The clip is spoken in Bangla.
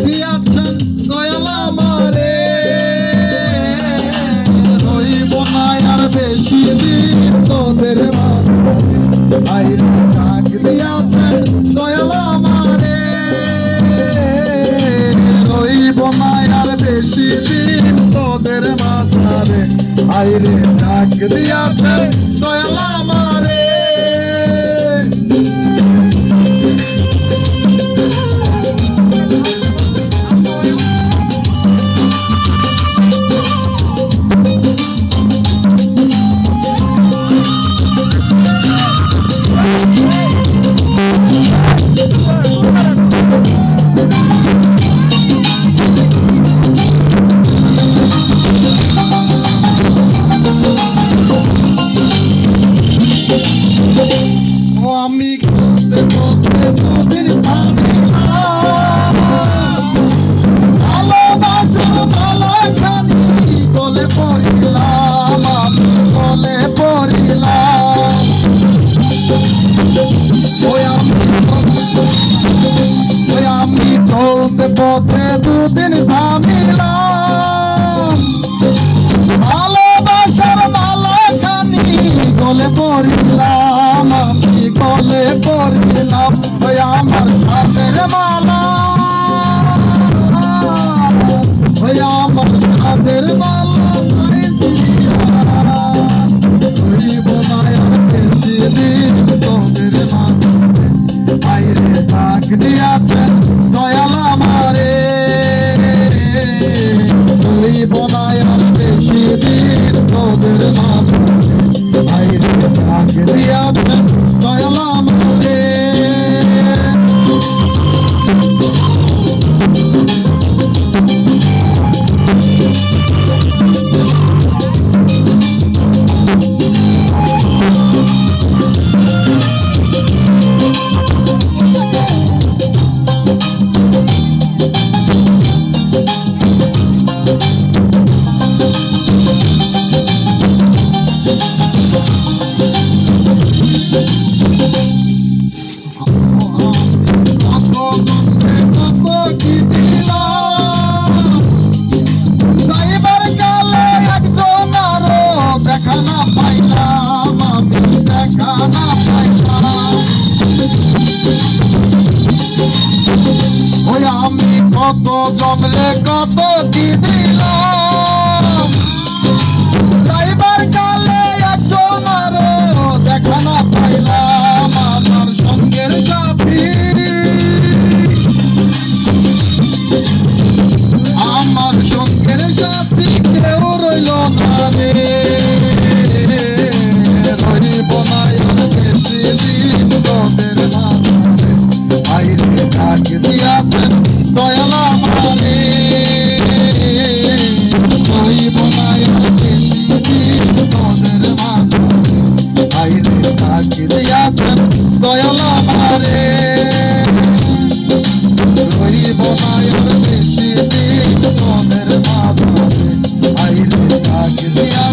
দিয়াছেন দয়াল আমারে। রইব না আর বেশি দিন তোদের আইরে ডাক দিয়াছেন দয়াল আমারে। রইব না আর বেশি Whoa. পথে দুদিন থামিলাম ভালোবাসার মালা খানি গলে পড়িলাম, আমি গলে পড়িলাম ওই আমার সাথের মালা। ওই আমার সাথের মালা হইব না আর বেশি হইব জমরে কত কি দিলাম। I Hak veya